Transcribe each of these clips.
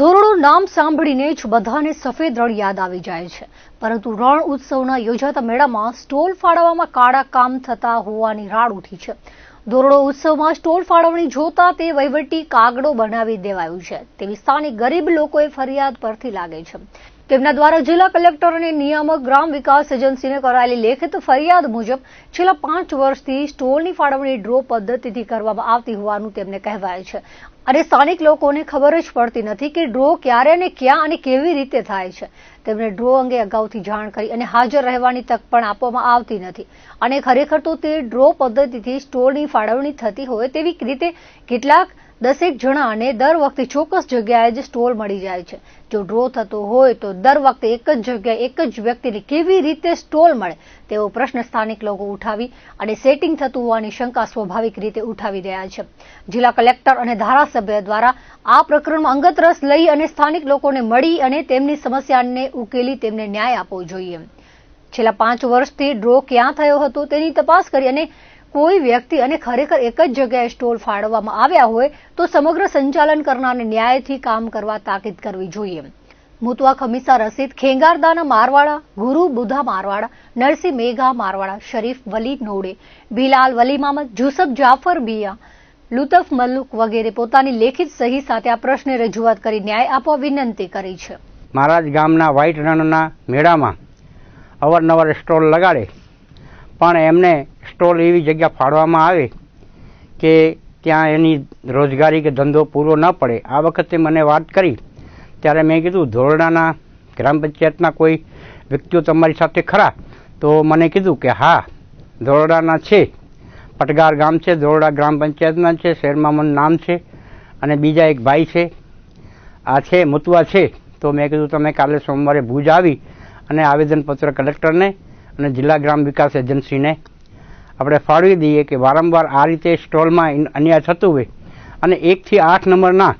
ધોરડો નામ સાંભળીને જ બધાને સફેદ રણ યાદ આવી જાય છે. પરંતુ રણ ઉત્સવના યોજાતા મેળામાં સ્ટોલ ફાળવવામાં કાળા કામ થતા હોવાની રાડ ઉઠી છે. ધોરણો ઉત્સવમાં સ્ટોલ ફાળવણી જોતા તે વહીવટી કાગડો બનાવી દેવાયું છે. તેવી સ્થાનિક ગરીબ લોકોએ ફરિયાદ પરથી લાગે છે. તેમના દ્વારા જિલ્લા કલેક્ટર અને નિયામક ગ્રામ વિકાસ એજન્સીને કરાયેલી લેખિત ફરિયાદ મુજબ છેલ્લા પાંચ વર્ષથી સ્ટોલની ફાળવણી ડ્રો પદ્ધતિથી કરવામાં આવતી હોવાનું તેમને કહેવાય છે. અને સ્થાનિક લોકોને ખબર જ પડતી નથી કે ડ્રો ક્યારે અને ક્યાં અને કેવી રીતે થાય છે. તેમને ડ્રો અંગે અગાઉથી જાણ કરી અને હાજર રહેવાની તક પણ આપવામાં આવતી નથી. અને ખરેખર તો તે ડ્રો પદ્ધતિથી સ્ટોલની ફાળવણી થતી હોય તેવી રીતે કેટલાક દસેક જણાને દર વખતે ચોક્કસ જગ્યાએ જ સ્ટોલ મળી જાય છે. જો ડ્રો થતો હોય તો દર વખતે એક જ જગ્યાએ એક જ વ્યક્તિને કેવી રીતે સ્ટોલ મળે, તેવો પ્રશ્ન સ્થાનિક લોકો ઉઠાવી અને સેટિંગ થતું હોવાની શંકા સ્વાભાવિક રીતે ઉઠાવી રહ્યા છે. જિલ્લા કલેક્ટર અને ધારાસભ્ય દ્વારા આ પ્રકરણમાં અંગત રસ લઈ અને સ્થાનિક લોકોને મળી અને તેમની સમસ્યાને ઉકેલી તેમને ન્યાય આપવો જોઈએ. છેલ્લા પાંચ વર્ષથી ડ્રો ક્યાં થયો હતો તેની તપાસ કરી અને કોઈ વ્યક્તિ અને ખરેખર એક જ જગ્યાએ સ્ટોલ ફાળવવામાં આવ્યા હોય, તો સમગ્ર સંચાલન કરનારને ન્યાયથી કામ કરવા તાકીદ કરવી જોઈએ. મુતવા ખમીસા રસીદ, ખેંગારદાના મારવાડા, ગુરુ બુધા મારવાડા, નરસિંહ મેઘા મારવાડા, શરીફ વલી નોડે, બિલાલ વલી મામદ, જુસફ જાફર બિયા, લુતફ મલ્લુક વગેરે પોતાની લેખિત સહી સાથે આ પ્રશ્ને રજૂઆત કરી ન્યાય આપવા વિનંતી કરી છે. મહારાજ ગામના વ્હાઇટ રણના મેળામાં અવારનવાર સ્ટોલ લગાડે, પણ એમને સ્ટોલ એવી જગ્યા ફાળવામાં આવે કે ત્યાં એની રોજગારી કે ધંધો પૂરો ન પડે. આ વખતે મને વાત કરી, ત્યારે મેં કીધું ધોરડાના ગ્રામ પંચાયતના કોઈ વ્યક્તિઓ તમારી સાથે ખરા? તો મને કીધું કે હા ધોરડાના છે. પટગાર ગામ છે, ધોરડા ગ્રામ પંચાયતના છે શેરમામન નામ છે અને બીજા એક ભાઈ છે. આ છે, મુતવા છે. તો મેં કીધું, તમે કાલે સોમવારે ભુજ આવી અને આવેદનપત્ર કલેક્ટરને અને જિલ્લા ગ્રામ વિકાસ એજન્સીને આપણે ફાળવી દઈએ કે વારંવાર આ રીતે સ્ટોલમાં અન્યાય થતું હોય. અને એકથી આઠ નંબરના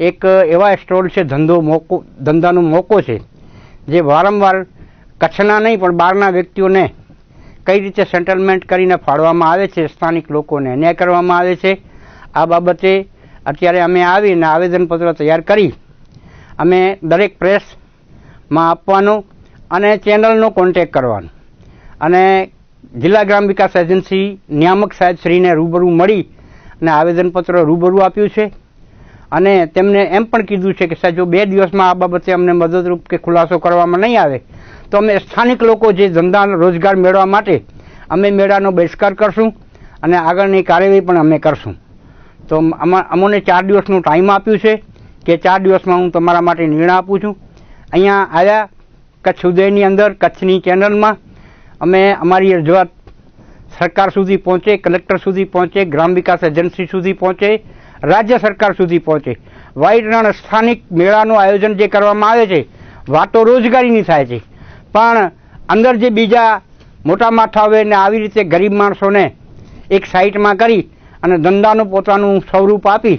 એક એવા સ્ટોલ છે, ધંધો મોકો ધંધાનો મોકો છે, જે વારંવાર કચ્છના નહીં, પણ બહારના વ્યક્તિઓને કઈ રીતે સેટલમેન્ટ કરીને ફાળવામાં આવે છે, સ્થાનિક લોકોને અન્યાય કરવામાં આવે છે. આ બાબતે અત્યારે અમે આવીને આવેદનપત્ર તૈયાર કરી. અમે દરેક પ્રેસમાં આપવાનું અને ચેનલનો કોન્ટેક કરવાનો. અને જિલ્લા ગ્રામ વિકાસ એજન્સી નિયામક સાહેબ શ્રીને રૂબરૂ મળી અને આવેદનપત્ર રૂબરૂ આપ્યું છે. અને તેમને એમ પણ કીધું છે કે, સાહેબ, જો બે દિવસમાં આ બાબતે અમને મદદરૂપ કે ખુલાસો કરવામાં નહીં આવે, તો અમે સ્થાનિક લોકો જે ધંધા રોજગાર મેળવવા માટે અમે મેળાનો બહિષ્કાર કરશું અને આગળની કાર્યવાહી પણ અમે કરશું. તો અમને ચાર દિવસનું ટાઈમ આપ્યું છે કે ચાર દિવસમાં હું તમારા માટે નિર્ણય આપું છું. અહીંયા આવ્યા કચ્છ ઉદયની અંદર કચ્છની ચેનલમાં અમે અમારી રજૂઆત સરકાર સુધી પહોંચે, કલેક્ટર સુધી પહોંચે, ગ્રામ વિકાસ એજન્સી સુધી પહોંચે, રાજ્ય સરકાર સુધી પહોંચે. વાઈટ રણ સ્થાનિક મેળાનું આયોજન જે કરવામાં આવે છે, વાતો રોજગારીની થાય છે. પણ અંદર જે બીજા મોટા માથા હોય ને આવી રીતે ગરીબ માણસોને એક સાઈટમાં કરી અને ધંધાનું પોતાનું સ્વરૂપ આપી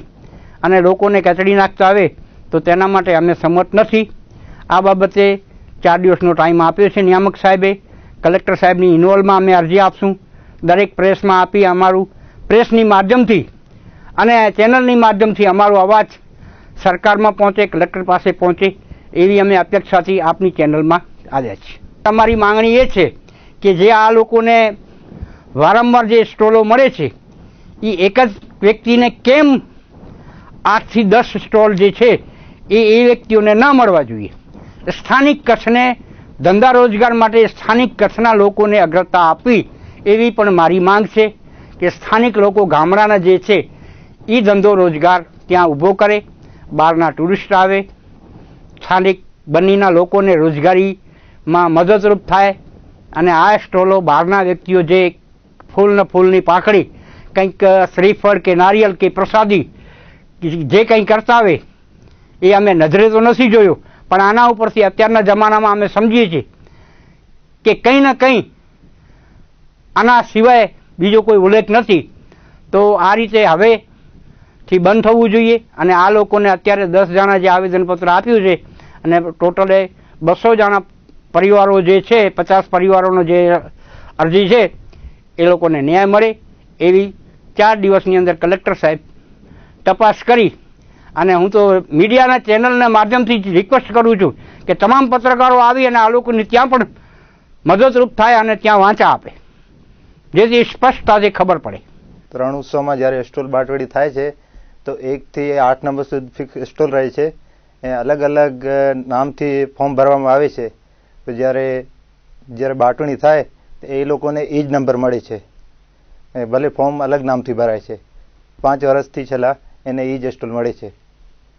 અને લોકોને કચડી નાખતા આવે, તો તેના માટે અમે સંમત નથી. આ બાબતે ચાર દિવસનો ટાઈમ આપ્યો છે નિયામક સાહેબે. કલેક્ટર સાહેબની ઇન્વોલ્વમાં અમે અરજી આપશું. દરેક પ્રેસમાં આપી અમારું પ્રેસની માધ્યમથી અને ચેનલની માધ્યમથી અમારો અવાજ સરકારમાં પહોંચે, કલેક્ટર પાસે પહોંચે એવી અમે અપેક્ષાથી આપની ચેનલમાં આવ્યા છીએ. અમારી માંગણી એ છે કે જે આ લોકોને વારંવાર જે સ્ટોલો મળે છે એ એક જ વ્યક્તિને કેમ આઠથી દસ સ્ટોલ જે છે, એ એ વ્યક્તિઓને ન મળવા જોઈએ? સ્થાનિક કચ્છને ધંધા રોજગાર માટે સ્થાનિક કચ્છના લોકોને અગ્રતા આપવી એવી પણ મારી માંગ છે કે સ્થાનિક લોકો ગામડાના જે છે એ ધંધો રોજગાર ત્યાં ઊભો કરે, બહારના ટુરિસ્ટ આવે. સ્થાનિક બનીના લોકોને રોજગારીમાં મદદરૂપ થાય અને આ સ્ટોલો બહારના વ્યક્તિઓ જે ફૂલને ફૂલની પાખડી, કંઈક શ્રીફળ કે નારિયેલ કે પ્રસાદી, જે કંઈ કરતા આવે, એ અમે નજરે તો નથી જોયું. પણ આના ઉપરથી અત્યારના જમાનામાં અમે સમજીએ છીએ કે કંઈ ને કંઈ આના સિવાય બીજો કોઈ ઉલ્લેખ નથી. તો આ રીતે હવેથી બંધ થવું જોઈએ અને આ લોકોને અત્યારે દસ જણા જે આવેદનપત્ર આપ્યું છે અને ટોટલે બસો જણા પરિવારો જે છે, પચાસ પરિવારોનો જે અરજી છે, એ લોકોને ન્યાય મળે એવી ચાર દિવસની અંદર કલેક્ટર સાહેબ તપાસ કરી અને હું તો મીડિયાના ચેનલના માધ્યમથી રિક્વેસ્ટ કરું છું કે તમામ પત્રકારો આવી અને આ લોકોને ત્યાં પણ મદદરૂપ થાય અને ત્યાં વાંચા આપે. જેથી સ્પષ્ટતાથી ખબર પડે. ત્રણ ઉત્સવમાં જ્યારે સ્ટોલ બાટવડી થાય છે, તો એકથી આઠ નંબર સુધી ફિક્સ સ્ટોલ રહે છે. એ અલગ અલગ નામથી ફોર્મ ભરવામાં આવે છે. તો જ્યારે જ્યારે બાટવણી થાય, તો એ લોકોને એ જ નંબર મળે છે. ભલે ફોર્મ અલગ નામથી ભરાય છે. પાંચ વર્ષથી છેલ્લા એને એ જ સ્ટોલ મળે છે.